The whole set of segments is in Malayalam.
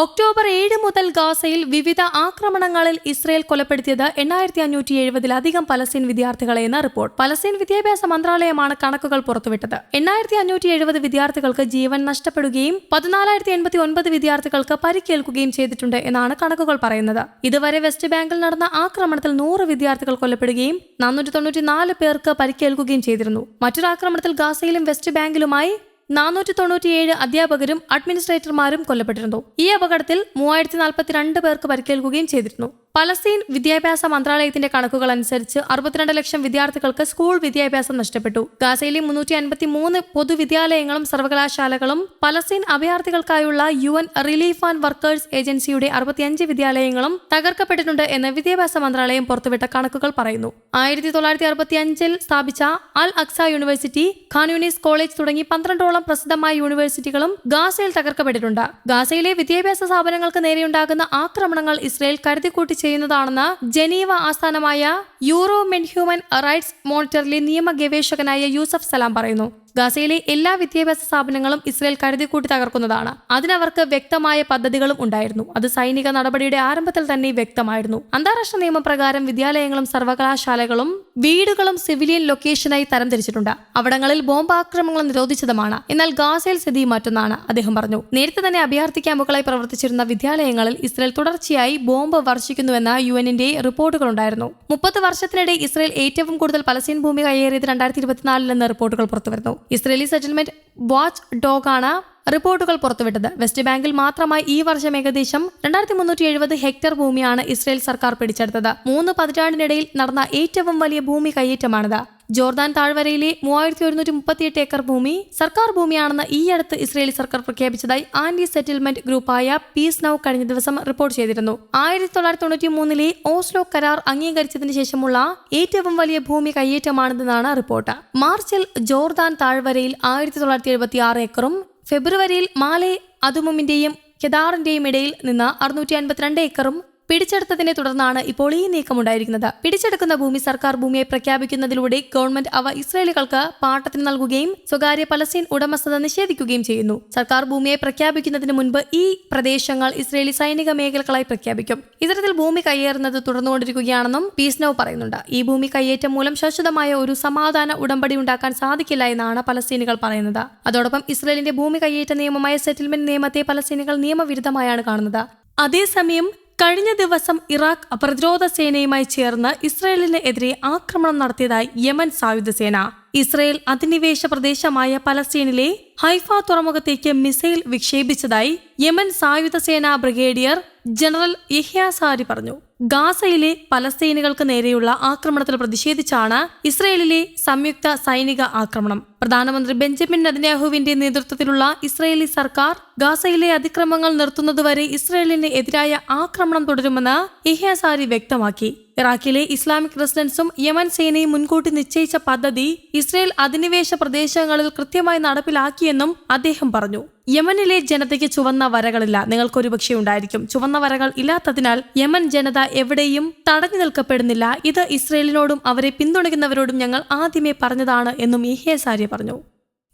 ഒക്ടോബർ ഏഴ് മുതൽ ഗാസയിൽ വിവിധ ആക്രമണങ്ങളിൽ ഇസ്രയേൽ കൊലപ്പെടുത്തിയത് എണ്ണായിരത്തി അഞ്ഞൂറ്റി എഴുപതിലധികം പലസ്തീൻ വിദ്യാർത്ഥികളെന്ന് റിപ്പോർട്ട്. പലസ്തീൻ വിദ്യാഭ്യാസ മന്ത്രാലയമാണ് കണക്കുകൾ പുറത്തുവിട്ടത്. എണ്ണായിരത്തി അഞ്ഞൂറ്റി എഴുപത് വിദ്യാർത്ഥികൾക്ക് ജീവൻ നഷ്ടപ്പെടുകയും പതിനാലായിരത്തി എൺപത്തി ഒൻപത് വിദ്യാർത്ഥികൾക്ക് പരിക്കേൽക്കുകയും ചെയ്തിട്ടുണ്ട് എന്നാണ് കണക്കുകൾ പറയുന്നത്. ഇതുവരെ വെസ്റ്റ് ബാങ്കിൽ നടന്ന ആക്രമണത്തിൽ നൂറ് വിദ്യാർത്ഥികൾ കൊല്ലപ്പെടുകയും നാനൂറ്റി തൊണ്ണൂറ്റി പേർക്ക് പരിക്കേൽക്കുകയും ചെയ്തിരുന്നു. മറ്റൊരു ആക്രമണത്തിൽ ഗാസയിലും വെസ്റ്റ് ബാങ്കിലുമായി നാനൂറ്റി തൊണ്ണൂറ്റിയേഴ് അധ്യാപകരും അഡ്മിനിസ്ട്രേറ്റർമാരും കൊല്ലപ്പെട്ടിരുന്നു. ഈ അപകടത്തിൽ മൂവായിരത്തി നാൽപ്പത്തിരണ്ട് പേർക്ക് പരിക്കേൽക്കുകയും ചെയ്തിരുന്നു. പലസ്തീൻ വിദ്യാഭ്യാസ മന്ത്രാലയത്തിന്റെ കണക്കുകൾ അനുസരിച്ച് അറുപത്തിരണ്ട് ലക്ഷം വിദ്യാർത്ഥികൾക്ക് സ്കൂൾ വിദ്യാഭ്യാസം നഷ്ടപ്പെട്ടു. ഗാസയിലെ മുന്നൂറ്റി അൻപത്തി മൂന്ന് പൊതുവിദ്യാലയങ്ങളും സർവകലാശാലകളും Palestine അഭയാർത്ഥികൾക്കായുള്ള U N relief and workers ഏജൻസിയുടെ അറുപത്തിയഞ്ച് വിദ്യാലയങ്ങളും തകർക്കപ്പെട്ടിട്ടുണ്ട് എന്ന് വിദ്യാഭ്യാസ മന്ത്രാലയം പുറത്തുവിട്ട കണക്കുകൾ പറയുന്നു. ആയിരത്തി തൊള്ളായിരത്തി അറുപത്തി അഞ്ചിൽ സ്ഥാപിച്ച Al Aqsa university Khan Younis college തുടങ്ങി പന്ത്രണ്ടോളം പ്രസിദ്ധമായ യൂണിവേഴ്സിറ്റികളും ഗാസയിൽ തകർക്കപ്പെട്ടിട്ടുണ്ട്. ഗാസയിലെ വിദ്യാഭ്യാസ സ്ഥാപനങ്ങൾക്ക് നേരെയുണ്ടാകുന്ന ആക്രമണങ്ങൾ ഇസ്രയേൽ കരുതിക്കൂട്ടി ചെയ്യുന്നതാണെന്ന് ജനീവ ആസ്ഥാനമായ യൂറോ മെൻ ഹ്യൂമൻ റൈറ്റ്സ് മോണിറ്ററിലെ നിയമ ഗവേഷകനായ യൂസഫ് സലാം പറയുന്നു. ഗാസയിലെ എല്ലാ വിദ്യാഭ്യാസ സ്ഥാപനങ്ങളും ഇസ്രയേൽ കരുതിക്കൂട്ടി തകർക്കുന്നതാണ്. അതിനവർക്ക് വ്യക്തമായ പദ്ധതികളും ഉണ്ടായിരുന്നു. അത് സൈനിക നടപടിയുടെ ആരംഭത്തിൽ തന്നെ വ്യക്തമായിരുന്നു. അന്താരാഷ്ട്ര നിയമപ്രകാരം വിദ്യാലയങ്ങളും സർവകലാശാലകളും വീടുകളും സിവിലിയൻ ലൊക്കേഷനായി തരംതിരിച്ചിട്ടുണ്ട്. അവിടങ്ങളിൽ ബോംബാക്രമണങ്ങൾ നിരോധിച്ചതുമാണ്. എന്നാൽ ഗാസയിൽ സ്ഥിതി മറ്റൊന്നാണ് അദ്ദേഹം പറഞ്ഞു. നേരത്തെ തന്നെ അഭയാർത്ഥി ക്യാമ്പുകളായി പ്രവർത്തിച്ചിരുന്ന വിദ്യാലയങ്ങളിൽ ഇസ്രയേൽ തുടർച്ചയായി ബോംബ് വർഷിക്കുന്നുവെന്ന യു എന്നിന്റെ റിപ്പോർട്ടുകളുണ്ടായിരുന്നു മുപ്പത് വർഷത്തിനിടെ ഇസ്രയേൽ ഏറ്റവും കൂടുതൽ പലസ്തീൻ ഭൂമി കയ്യേറിയത് രണ്ടായിരത്തി ഇരുപത്തിനാലിലെന്ന് റിപ്പോർട്ടുകൾ പുറത്തുവരുന്നു. ഇസ്രയേലി സെറ്റിൽമെന്റ് വാച്ച് ഡോഗാണ് റിപ്പോർട്ടുകൾ പുറത്തുവിട്ടത്. വെസ്റ്റ് ബാങ്കിൽ മാത്രമായി ഈ വർഷം ഏകദേശം രണ്ടായിരത്തി മുന്നൂറ്റി എഴുപത് ഹെക്ടർ ഭൂമിയാണ് ഇസ്രയേൽ സർക്കാർ പിടിച്ചെടുത്തത്. മൂന്ന് പതിറ്റാണ്ടിനിടയിൽ നടന്ന ഏറ്റവും വലിയ ഭൂമി കയ്യേറ്റമാണിത്. ജോർദാൻ താഴ്വരയിലെ മൂവായിരത്തി ഒരുന്നൂറ്റി മുപ്പത്തിയെട്ട് ഏക്കർ ഭൂമി സർക്കാർ ഭൂമിയാണെന്ന് ഈയടുത്ത് ഇസ്രയേലി സർക്കാർ പ്രഖ്യാപിച്ചതായി ആന്റി സെറ്റിൽമെന്റ് ഗ്രൂപ്പായ പീസ് നൌ കഴിഞ്ഞ ദിവസം റിപ്പോർട്ട് ചെയ്തിരുന്നു. ആയിരത്തി തൊള്ളായിരത്തി തൊണ്ണൂറ്റി മൂന്നിലെ ഓസ്ലോ കരാർ അംഗീകരിച്ചതിന് ശേഷമുള്ള ഏറ്റവും വലിയ ഭൂമി കയ്യേറ്റമാണെന്നാണ് റിപ്പോർട്ട്. മാർച്ചിൽ ജോർദാൻ താഴ്വരയിൽ ആയിരത്തി തൊള്ളായിരത്തി എഴുപത്തി ആറ് ഏക്കറും ഫെബ്രുവരിയിൽ മാലെ അതുമുമിന്റെയും കെദാറിന്റെയും ഇടയിൽ നിന്ന് അറുന്നൂറ്റി അൻപത്തിരണ്ട് ഏക്കറും പിടിച്ചെടുത്തതിനെ തുടർന്നാണ് ഇപ്പോൾ ഈ നീക്കമുണ്ടായിരിക്കുന്നത്. പിടിച്ചെടുക്കുന്ന ഭൂമി സർക്കാർ ഭൂമിയെ പ്രഖ്യാപിക്കുന്നതിലൂടെ ഗവൺമെന്റ് അവ ഇസ്രയേലുകൾക്ക് പാട്ടത്തിന് നൽകുകയും സ്വകാര്യ പലസ്തീൻ ഉടമസ്ഥത നിഷേധിക്കുകയും ചെയ്യുന്നു. സർക്കാർ ഭൂമിയെ പ്രഖ്യാപിക്കുന്നതിന് മുൻപ് ഈ പ്രദേശങ്ങൾ ഇസ്രയേലി സൈനിക മേഖലകളായി പ്രഖ്യാപിക്കും. ഇത്തരത്തിൽ ഭൂമി കയ്യേറുന്നത് തുടർന്നുകൊണ്ടിരിക്കുകയാണെന്നും പീസ്നോ പറയുന്നുണ്ട്. ഈ ഭൂമി കയ്യേറ്റം മൂലം ശാശ്വതമായ ഒരു സമാധാന ഉടമ്പടി ഉണ്ടാക്കാൻ സാധിക്കില്ല എന്നാണ് പലസ്തീനികൾ പറയുന്നത്. അതോടൊപ്പം ഇസ്രയേലിന്റെ ഭൂമി കയ്യേറ്റ നിയമമായ സെറ്റിൽമെന്റ് നിയമത്തെ പലസ്തീനികൾ നിയമവിരുദ്ധമായാണ് കാണുന്നത്. അതേസമയം കഴിഞ്ഞ ദിവസം ഇറാഖ് പ്രതിരോധ സേനയുമായി ചേർന്ന് ഇസ്രയേലിനെതിരെ ആക്രമണം നടത്തിയതായി യമൻ സായുധ സേന. ഇസ്രയേൽ അധിനിവേശ പ്രദേശമായ പലസ്തീനിലെ ഹൈഫ തുറമുഖത്തേക്ക് മിസൈൽ വിക്ഷേപിച്ചതായി യമൻ സായുധ സേനാ ബ്രിഗേഡിയർ ജനറൽ യഹ്യാസാരി പറഞ്ഞു. ഗാസയിലെ പലസ്തീനുകൾക്ക് നേരെയുള്ള ആക്രമണത്തിൽ പ്രതിഷേധിച്ചാണ് ഇസ്രയേലിലെ സംയുക്ത സൈനിക ആക്രമണം. പ്രധാനമന്ത്രി ബെഞ്ചമിൻ നെതന്യാഹുവിന്റെ നേതൃത്വത്തിലുള്ള ഇസ്രയേലി സർക്കാർ ഗാസയിലെ അതിക്രമങ്ങൾ നിർത്തുന്നതുവരെ ഇസ്രയേലിന് എതിരായ ആക്രമണം തുടരുമെന്ന് ഇഹ്യാസാരി വ്യക്തമാക്കി. ഇറാഖിലെ ഇസ്ലാമിക് റെസിഡൻസും യമൻ സേനയും മുൻകൂട്ടി നിശ്ചയിച്ച പദ്ധതി ഇസ്രയേൽ അധിനിവേശ പ്രദേശങ്ങളിൽ കൃത്യമായി നടപ്പിലാക്കിയെന്നും അദ്ദേഹം പറഞ്ഞു. യമനിലെ ജനതയ്ക്ക് ചുവന്ന വരകളില്ല. നിങ്ങൾക്ക് പക്ഷേ ഉണ്ടായിരിക്കും. ചുവന്ന വരകൾ ഇല്ലാത്തതിനാൽ യമൻ ജനത എവിടെയും തടഞ്ഞു നിൽക്കപ്പെടുന്നില്ല. ഇത് ഇസ്രയേലിനോടും അവരെ പിന്തുണയ്ക്കുന്നവരോടും ഞങ്ങൾ ആദ്യമേ പറഞ്ഞതാണ് എന്നും ഇഹേസാര്യ പറഞ്ഞു.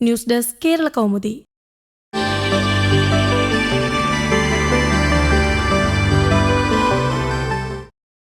News desk Kerala Kaumudi.